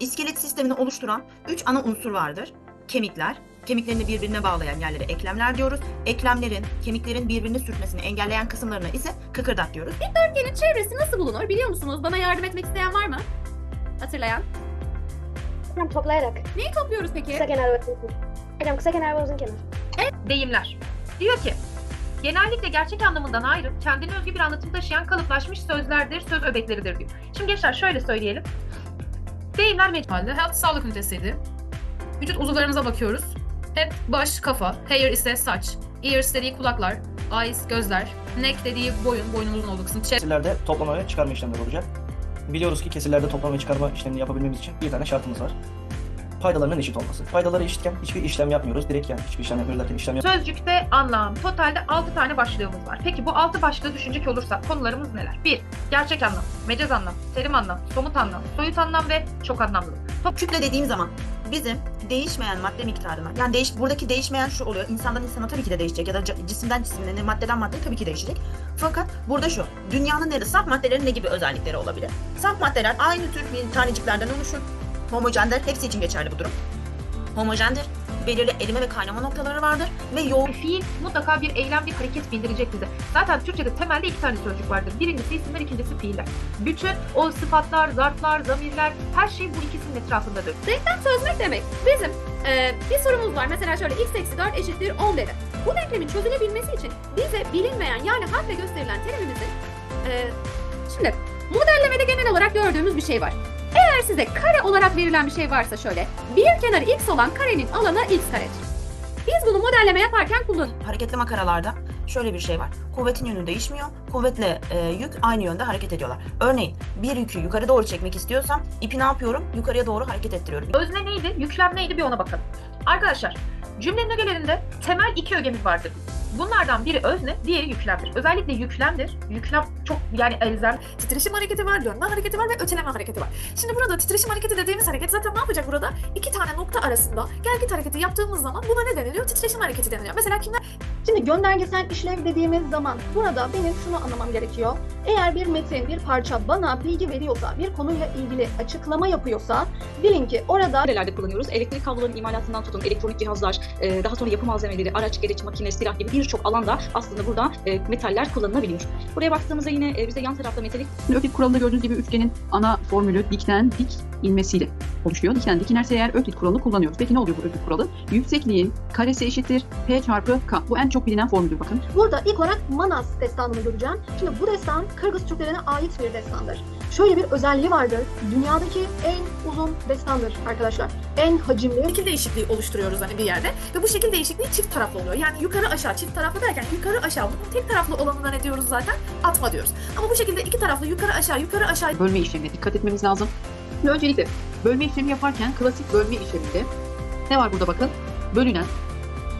İskelet sistemini oluşturan 3 ana unsur vardır. Kemikler, kemiklerini birbirine bağlayan yerlere eklemler diyoruz. Eklemlerin, kemiklerin birbirini sürtmesini engelleyen kısımlarına ise kıkırdak diyoruz. Dörtgenin çevresi nasıl bulunur biliyor musunuz? Bana yardım etmek isteyen var mı? Hatırlayan. Hocam toplayarak. Neyi topluyoruz peki? Kısa kenar ve uzun. Hocam kısa kenar ve uzun kenar. deyimler. Diyor ki, genellikle gerçek anlamından ayrı, kendine özgü bir anlatım taşıyan kalıplaşmış sözlerdir, söz öbekleridir diyor. Şimdi gençler şöyle söyleyelim. Deyimler mecmualı, health sağlık ünitesiydi. Vücut uzuvlarımıza bakıyoruz. Head, baş, kafa, hair ise saç, ears dediği kulaklar, eyes, gözler, neck dediği boyun, boynumuzun olduğu kısım, chest Kesirlerde toplama ve çıkarma işlemleri olacak. Biliyoruz ki kesirlerde toplama ve çıkarma işlemini yapabilmemiz için bir tane şartımız var. Paydalarının eşit olması. Paydaları eşitken hiçbir işlem yapmıyoruz. Direkt yani hiçbir işlem yapmıyoruz derken işlem Sözcükte anlam. Totalde 6 tane başlığımız var. Peki bu 6 başlığı düşünecek olursak konularımız neler? 1. Gerçek anlam, mecaz anlam, terim anlam, somut anlam, soyut anlam ve çok anlamlılık. Kütle dediğim zaman bizim değişmeyen madde miktarına, yani değiş, buradaki değişmeyen şu oluyor. İnsandan insana tabii ki de değişecek ya da c- cisimden cisimine, maddeden maddeye tabii ki değişecek. Fakat burada şu, dünyanın nerede saf maddelerin ne gibi özellikleri olabilir? Saf maddeler aynı tür bir taneciklerden oluşur. Homojendir, hepsi için geçerli bu durum. Homojendir, belirli erime ve kaynama noktaları vardır ve yoğun Fiil mutlaka bir eylem, bir hareket bildirecek bize. Zaten Türkçe'de temelde iki tane sözcük vardır. Birincisi isimler, ikincisi fiiller. Bütün o sıfatlar, zarflar, zamirler, her şey bu ikisinin etrafında dönüyor. Denklem çözmek demek. Bizim e, bir sorumuz var. Mesela şöyle x eksi 4 eşittir 10 dedi. Bu denklemin çözülebilmesi için bize bilinmeyen yani harfle gösterilen terimimizin e, şimdi modellemede genel olarak gördüğümüz bir şey var. Eğer size kare olarak verilen bir şey varsa şöyle bir kenarı x olan karenin alanı x karedir. Biz bunu modelleme yaparken kullanıyoruz. hareketli makaralarda şöyle bir şey var. Kuvvetin yönü değişmiyor. Kuvvetle e, yük aynı yönde hareket ediyorlar. Örneğin bir yükü yukarı doğru çekmek istiyorsam ipi ne yapıyorum? Yukarıya doğru hareket ettiriyorum. Özne neydi, yüklem neydi bir ona bakalım. Arkadaşlar, cümlenin ögelerinde temel iki ögemiz vardır. Bunlardan biri özne, diğeri yüklemdir. Özellikle yüklemdir. Yüklem çok yani elzem. titreşim hareketi var, dönme hareketi var ve öteleme hareketi var. Şimdi burada titreşim hareketi dediğimiz hareket zaten ne yapacak burada? İki tane nokta arasında gel git hareketi yaptığımız zaman buna ne deniliyor? Titreşim hareketi deniliyor. Mesela kimler Şimdi göndergesel işlev dediğimiz zaman burada benim şunu anlamam gerekiyor. Eğer bir metin, bir parça bana bilgi veriyorsa, bir konuyla ilgili açıklama yapıyorsa bilin ki orada nerelerde kullanıyoruz? Elektrik kablolarının imalatından tutun, elektronik cihazlar, e, daha sonra yapı malzemeleri, araç, gereç, makine, silah gibi birçok alanda aslında burada e, metaller kullanılabiliyor. Buraya baktığımızda yine e, bize yan tarafta metalik Öklit kuralında gördüğünüz gibi üçgenin ana formülü dikten dik inmesiyle oluşuyor. Dikten dik inerse eğer öklit kuralını kullanıyoruz. Peki ne oluyor bu öklit kuralı? Yüksekliğin karesi eşittir P çarpı K. Bu en çok bilinen formüldür bakın. burada ilk olarak Manas destanını göreceğim. Şimdi bu destan Kırgız Türklerine ait bir destandır. Şöyle bir özelliği vardır. Dünyadaki en uzun destandır arkadaşlar. En hacimli. şekil değişikliği oluşturuyoruz hani bir yerde ve bu şekil değişikliği çift taraflı oluyor. Yani yukarı aşağı çift taraflı derken yukarı aşağı bunun tek taraflı olanına ne diyoruz zaten? Atma diyoruz. Ama bu şekilde iki taraflı yukarı aşağı yukarı aşağı Bölme işlemine dikkat etmemiz lazım. Şimdi öncelikle bölme işlemi yaparken klasik bölme işleminde ne var burada bakın? Bölünen,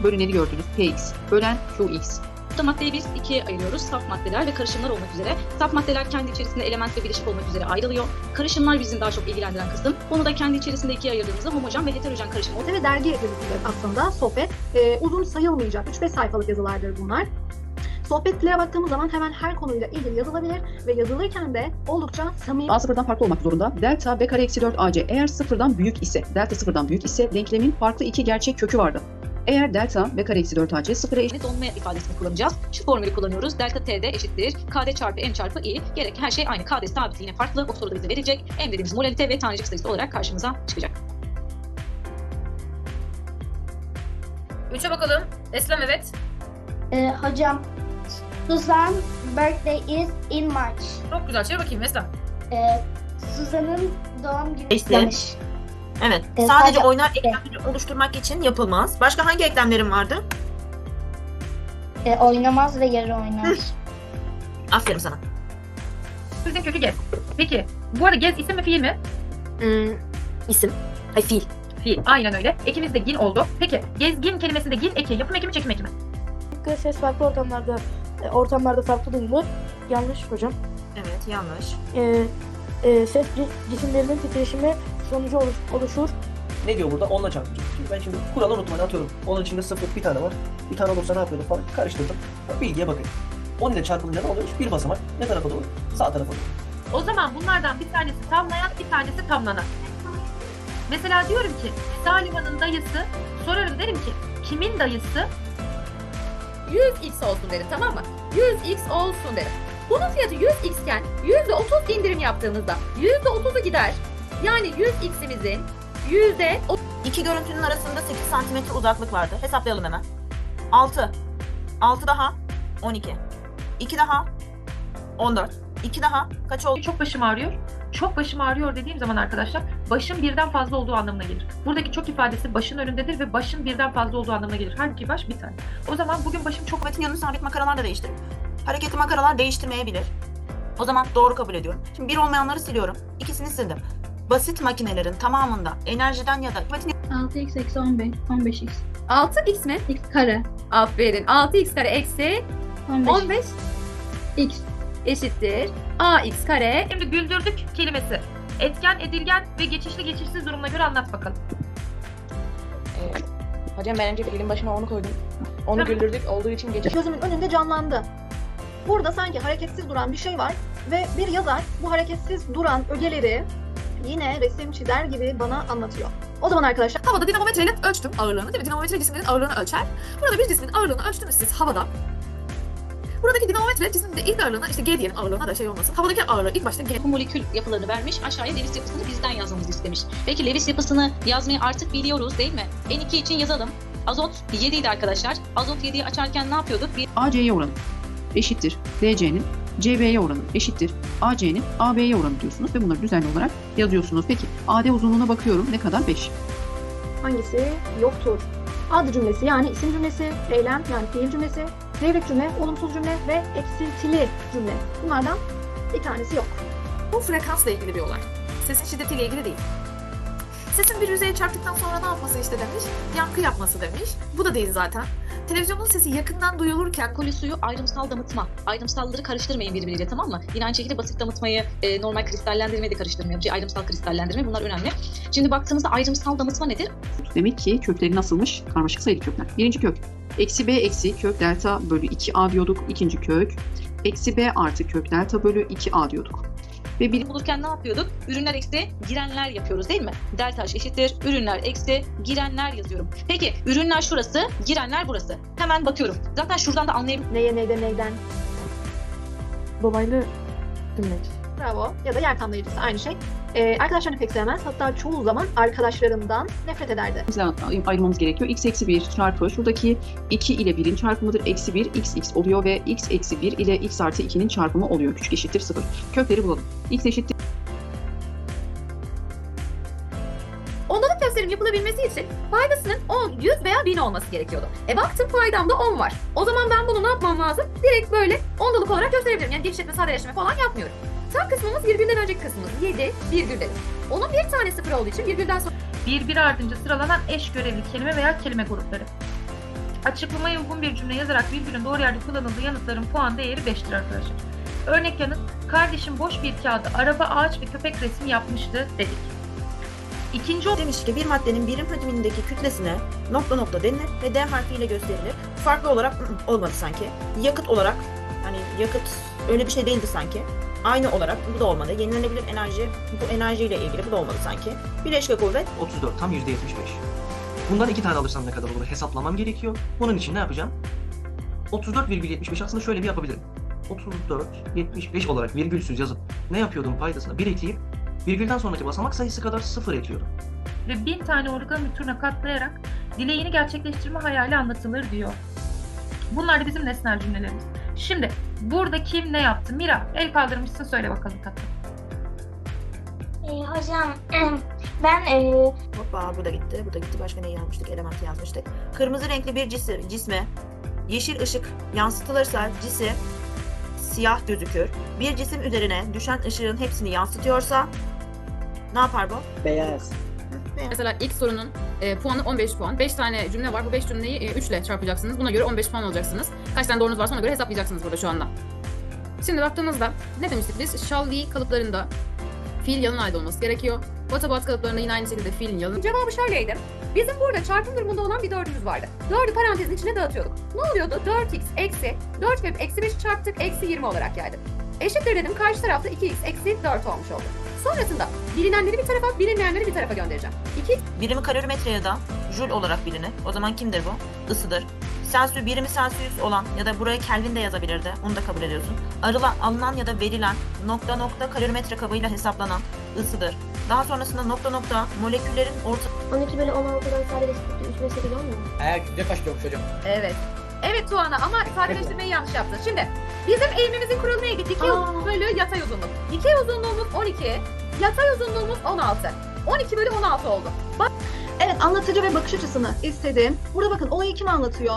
bölüneni gördünüz Px, bölen Qx. Bu maddeyi biz ikiye ayırıyoruz. Saf maddeler ve karışımlar olmak üzere. Saf maddeler kendi içerisinde element ve bileşik olmak üzere ayrılıyor. Karışımlar bizim daha çok ilgilendiren kısım. Bunu da kendi içerisinde ikiye ayırdığımızda homojen ve heterojen karışım oluyor. ve dergi yazısıdır aslında sohbet. Ee, uzun sayılmayacak 3-5 sayfalık yazılardır bunlar. Sohbetlere baktığımız zaman hemen her konuyla ilgili yazılabilir ve yazılırken de oldukça samimi A sıfırdan farklı olmak zorunda. Delta b kare eksi 4 ac eğer sıfırdan büyük ise, delta sıfırdan büyük ise denklemin farklı iki gerçek kökü vardı. Eğer delta b kare eksi 4 ac sıfıra eşit Donma ifadesini kullanacağız. Şu formülü kullanıyoruz. Delta T'de eşittir. KD çarpı M çarpı I. Gerek her şey aynı. KD sabiti yine farklı. O soruda bize verilecek. M dediğimiz molalite ve tanecik sayısı olarak karşımıza çıkacak. Üçe bakalım. Eslem evet. Ee, hocam Susan birthday is in March. Çok güzel. Çevir bakayım Eslem. Ee, Suzan'ın doğum günü İşte. demiş. Evet. E, sadece sadece- oynar eklemleri oluşturmak için yapılmaz. Başka hangi eklemlerim vardı? Ee, oynamaz ve yarı oynar. Aferin sana. Sözün kökü gez. Peki, bu arada gez isim mi fiil mi? Hmm, isim. Ay fiil. Fiil. Aynen öyle. Ekimiz de gin oldu. Peki, gezgin kelimesinde gin eki. Yapım eki mi çekim eki mi? ses farklı ortamlarda e, ortamlarda farklı duyulur. Yanlış hocam. Evet yanlış. E, e, ses cis- cisimlerinin titreşimi sonucu oluş- oluşur. Ne diyor burada? Onunla çarpacak. Şimdi ben şimdi kuralı unutmayın atıyorum. Onun içinde sıfır bir tane var. Bir tane olursa ne yapıyorduk falan karıştırdım. Bilgiye bakın. 10 ile çarpılınca ne oluyor? Bir basamak. Ne tarafa doğru? Sağ tarafa doğru. O zaman bunlardan bir tanesi tamlayan, bir tanesi tamlanan. Mesela diyorum ki Salima'nın dayısı sorarım derim ki kimin dayısı? 100x olsun derim tamam mı? 100x olsun derim. Bunun fiyatı 100x iken %30 indirim yaptığımızda %30'u gider. Yani 100x'imizin yüzde İki görüntünün arasında 8 santimetre uzaklık vardı. Hesaplayalım hemen. 6. 6 daha 12. 2 daha 14. 2 daha kaç oldu? Çok başım ağrıyor. Çok başım ağrıyor dediğim zaman arkadaşlar başın birden fazla olduğu anlamına gelir. Buradaki çok ifadesi başın önündedir ve başın birden fazla olduğu anlamına gelir. Halbuki baş bir tane. O zaman bugün başım çok Kuvvetin yanını sabit makaralar da değiştirir. Hareketli makaralar değiştirmeyebilir. O zaman doğru kabul ediyorum. Şimdi bir olmayanları siliyorum. İkisini sildim. Basit makinelerin tamamında enerjiden ya da kuvvetin 6x eksi 15. 15x. 6x mi? x kare. Aferin. 6x kare eksi 15. 15 x. eşittir. ax kare Şimdi güldürdük kelimesi. Etken, edilgen ve geçişli geçişsiz durumuna göre anlat bakalım. Hocam ben önce fiilin başına onu koydum. Onu Tabii. güldürdük olduğu için geçiş. Gözümün önünde canlandı. Burada sanki hareketsiz duran bir şey var ve bir yazar bu hareketsiz duran ögeleri yine resim çizer gibi bana anlatıyor. O zaman arkadaşlar Havada dinamometreyle ölçtüm ağırlığını değil mi? Dinamometre cisimlerin ağırlığını ölçer. Burada bir cismin ağırlığını ölçtünüz siz havada. Buradaki dinamometre cismin de ilk ağırlığına işte G diyelim ağırlığına da şey olmasın. Havadaki ağırlığı ilk başta G. Bu molekül yapılarını vermiş, aşağıya Lewis yapısını bizden yazmamızı istemiş. Peki Lewis yapısını yazmayı artık biliyoruz değil mi? N2 için yazalım. Azot 7 idi arkadaşlar. Azot 7'yi açarken ne yapıyorduk? Bir AC'ye oranı eşittir DC'nin CB'ye oranı eşittir AC'nin AB'ye oranı diyorsunuz ve bunları düzenli olarak yazıyorsunuz. Peki AD uzunluğuna bakıyorum ne kadar? 5. hangisi yoktur? Ad cümlesi yani isim cümlesi, eylem yani fiil cümlesi, devrik cümle, olumsuz cümle ve eksiltili cümle. Bunlardan bir tanesi yok. Bu frekansla ilgili bir olay. Sesin şiddetiyle ilgili değil. Sesin bir yüzeye çarptıktan sonra ne yapması işte demiş? Yankı yapması demiş. Bu da değil zaten. Televizyonun sesi yakından duyulurken alkolü suyu ayrımsal damıtma. Ayrımsalları karıştırmayın birbiriyle tamam mı? Yine aynı şekilde basit damıtmayı, e, normal kristallendirmeyi de karıştırmayın. Bir ayrımsal kristallendirme bunlar önemli. Şimdi baktığımızda ayrımsal damıtma nedir? Demek ki kökleri nasılmış? Karmaşık sayılı kökler. Birinci kök. Eksi B eksi kök delta bölü 2A diyorduk. İkinci kök. Eksi B artı kök delta bölü 2A diyorduk. Ve bir Birim bulurken ne yapıyorduk? Ürünler eksi girenler yapıyoruz değil mi? Delta H eşittir. Ürünler eksi girenler yazıyorum. Peki ürünler şurası, girenler burası. Hemen bakıyorum. Zaten şuradan da anlayabilirsiniz. Neye neyden neyden? Dolaylı cümleç. Bravo. Ya da yer tamlayıcısı aynı şey. Ee, arkadaşlarını pek sevmez. Hatta çoğu zaman arkadaşlarından nefret ederdi. Mesela ayırmamız gerekiyor. x eksi 1 çarpı şuradaki 2 ile 1'in çarpımıdır. Eksi 1 x x oluyor ve x eksi 1 ile x artı 2'nin çarpımı oluyor. Küçük eşittir 0. Kökleri bulalım. x eşittir Ondalık gösterim yapılabilmesi için faydasının 10, 100 veya 1000 olması gerekiyordu. E baktım faydamda 10 var. O zaman ben bunu ne yapmam lazım? Direkt böyle ondalık olarak gösterebilirim. Yani genişletme, sadeleştirme falan yapmıyorum. Tam kısmımız virgülden önceki kısmımız 7 virgül dedim. Onun bir tane sıfır olduğu için virgülden sonra Birbiri ardınca sıralanan eş görevli kelime veya kelime grupları. Açıklamaya uygun bir cümle yazarak virgülün doğru yerde kullanıldığı yanıtların puan değeri 5'tir arkadaşlar. Örnek yanıt, kardeşim boş bir kağıda araba, ağaç ve köpek resmi yapmıştı dedik. İkinci Demiş ki bir maddenin birim hacmindeki kütlesine nokta nokta denilir ve D harfiyle gösterilir. Farklı olarak ı, ı, olmadı sanki. Yakıt olarak hani yakıt öyle bir şey değildi sanki. Aynı olarak bu da olmadı. Yenilenebilir enerji bu enerjiyle ilgili bu da olmadı sanki. Bileşke kuvvet 34 tam %75. Bundan iki tane alırsam ne kadar olur hesaplamam gerekiyor. Bunun için ne yapacağım? 34,75 aslında şöyle bir yapabilirim. 34,75 olarak virgülsüz yazıp ne yapıyordum paydasına 1 ekleyip virgülden sonraki basamak sayısı kadar 0 ekliyordum. ve bin tane origami turuna katlayarak dileğini gerçekleştirme hayali anlatılır diyor. Bunlar da bizim nesnel cümlelerimiz. Şimdi burada kim ne yaptı? Mira el kaldırmışsın söyle bakalım tatlım. Ee, hocam ben e, Hoppa bu da gitti. Bu da gitti. Başka ne yazmıştık? Element yazmıştık. Kırmızı renkli bir cisi, cisme yeşil ışık yansıtılırsa cisim siyah gözükür. Bir cisim üzerine düşen ışığın hepsini yansıtıyorsa ne yapar bu? Beyaz. Mesela ilk sorunun e, puanı 15 puan. 5 tane cümle var. Bu 5 cümleyi e, 3 ile çarpacaksınız. Buna göre 15 puan alacaksınız. Kaç tane doğrunuz varsa ona göre hesaplayacaksınız burada şu anda. Şimdi baktığımızda ne demiştik biz? Shall we kalıplarında fiil yalın ait olması gerekiyor. What about kalıplarında yine aynı şekilde fiilin yalın. Cevabı şöyleydi. Bizim burada çarpım durumunda olan bir dördümüz vardı. Dördü parantezin içine dağıtıyorduk. Ne oluyordu? 4x eksi 4 kök eksi 5 çarptık eksi 20 olarak geldi. Eşittir dedim karşı tarafta 2x eksi 4 olmuş oldu. Sonrasında bilinenleri bir tarafa, bilinmeyenleri bir tarafa göndereceğim. 2 Birimi kalorimetre ya da jül olarak bilinir. O zaman kimdir bu? Isıdır. Celsius birimi Celsius olan ya da buraya Kelvin de yazabilirdi. Onu da kabul ediyorsun. Arılan, alınan ya da verilen nokta nokta kalorimetre kabıyla hesaplanan ısıdır. Daha sonrasında nokta nokta moleküllerin orta 12 bölü 16'dan sadeleştirdik 3 bölü 8 olmuyor mu? Ayak yüzde kaç diyormuş hocam? Evet. Evet Tuana ama sadeleştirmeyi yanlış yaptın. Şimdi bizim eğimimizin kuralı neydi? Dikey Aa. bölü yatay uzunluk. Dikey uzunluğumuz 12, yatay uzunluğumuz 16. 12 bölü 16 oldu. Evet anlatıcı ve bakış açısını istedim. Burada bakın olayı kim anlatıyor?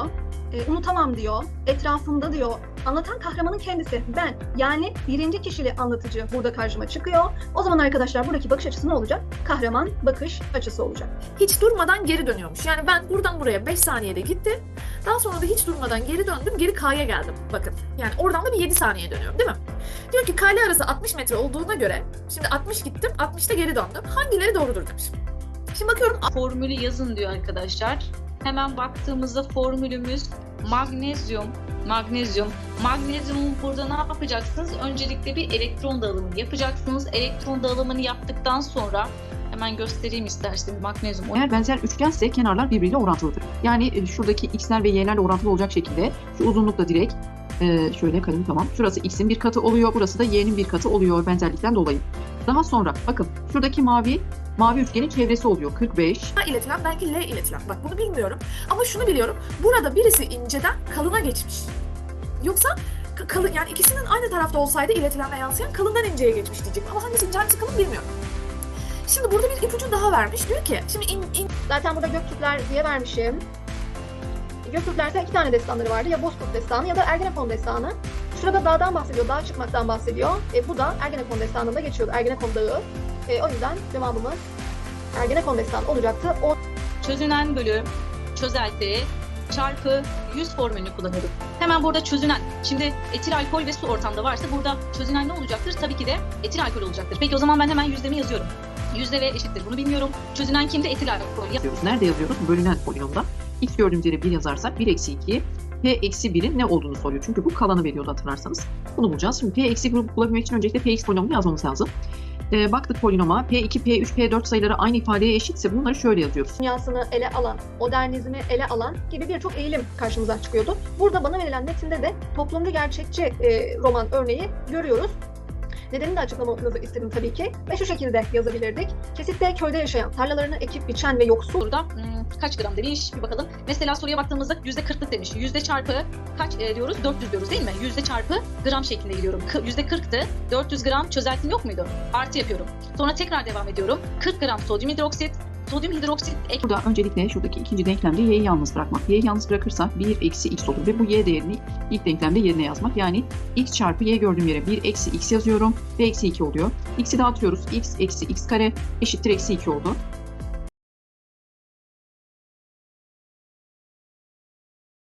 Ee, unutamam diyor. Etrafımda diyor. Anlatan kahramanın kendisi. Ben. Yani birinci kişili anlatıcı burada karşıma çıkıyor. O zaman arkadaşlar buradaki bakış açısı ne olacak? Kahraman bakış açısı olacak. Hiç durmadan geri dönüyormuş. Yani ben buradan buraya 5 saniyede gittim. Daha sonra da hiç durmadan geri döndüm. Geri K'ya geldim. Bakın. Yani oradan da bir 7 saniye dönüyorum değil mi? Diyor ki K ile arası 60 metre olduğuna göre şimdi 60 gittim 60'ta geri döndüm. Hangileri doğrudur demiş. Şimdi bakıyorum Formülü yazın diyor arkadaşlar. Hemen baktığımızda formülümüz magnezyum. Magnezyum. Magnezyumun burada ne yapacaksınız? Öncelikle bir elektron dağılımını yapacaksınız. Elektron dağılımını yaptıktan sonra hemen göstereyim isterseniz magnezyum. Eğer benzer üçgense kenarlar birbiriyle orantılıdır. Yani e, şuradaki x'ler ve y'lerle orantılı olacak şekilde şu uzunlukla direkt e, şöyle kalem tamam. Şurası x'in bir katı oluyor. Burası da y'nin bir katı oluyor benzerlikten dolayı. Daha sonra bakın şuradaki mavi mavi üçgenin çevresi oluyor 45. A iletilen belki L iletilen. Bak bunu bilmiyorum. Ama şunu biliyorum. Burada birisi inceden kalına geçmiş. Yoksa kalın yani ikisinin aynı tarafta olsaydı iletilen ve yansıyan kalından inceye geçmiş diyecek. Ama hangisi ince hangisi kalın bilmiyorum. Şimdi burada bir ipucu daha vermiş. Diyor ki şimdi in, in, Zaten burada Göktürkler diye vermişim. Göktürklerde iki tane destanları vardı. Ya Bozkurt destanı ya da Ergenekon destanı. Şurada dağdan bahsediyor, dağa çıkmaktan bahsediyor. E, bu da Ergenekon destanında geçiyordu. Ergenekon dağı. E, o yüzden cevabımız Ergenekon destanı olacaktı. O çözünen bölü çözelti çarpı 100 formülünü kullanıyorduk. Hemen burada çözünen. Şimdi etil alkol ve su ortamda varsa burada çözünen ne olacaktır? Tabii ki de etil alkol olacaktır. Peki o zaman ben hemen yüzdemi yazıyorum. Yüzde ve eşittir. Bunu bilmiyorum. Çözünen kimde? Etil alkol. Ya- yazıyoruz. Nerede yazıyoruz? Bölünen polinomda. X gördüğümüz yere 1 yazarsak 1 eksi 2 P eksi 1'in ne olduğunu soruyor. Çünkü bu kalanı veriyordu hatırlarsanız. Bunu bulacağız. Şimdi P eksi 1'i bulabilmek için öncelikle Px polinomunu yazmamız lazım. Ee, baktık polinoma. P2, P3, P4 sayıları aynı ifadeye eşitse bunları şöyle yazıyoruz. dünyasını ele alan, modernizmi ele alan gibi birçok eğilim karşımıza çıkıyordu. Burada bana verilen metinde de toplumcu gerçekçi e, roman örneği görüyoruz. Nedenini de açıklamanızı istedim tabii ki. Ve şu şekilde yazabilirdik. Kesitte köyde yaşayan, tarlalarını ekip biçen ve yoksul Burada hmm, kaç gram demiş bir bakalım. Mesela soruya baktığımızda yüzde kırklık demiş. Yüzde çarpı kaç e, diyoruz? 400 diyoruz değil mi? Yüzde çarpı gram şeklinde gidiyorum. Yüzde kırktı. 400 gram çözeltim yok muydu? Artı yapıyorum. Sonra tekrar devam ediyorum. 40 gram sodyum hidroksit. Sodyum hidroksit ek Burada öncelikle şuradaki ikinci denklemde y'yi yalnız bırakmak. Y'yi yalnız bırakırsak 1 eksi x olur ve bu y değerini ilk denklemde yerine yazmak. Yani x çarpı y gördüğüm yere 1 eksi x yazıyorum ve eksi 2 oluyor. x'i dağıtıyoruz. x eksi x kare eşittir eksi 2 oldu.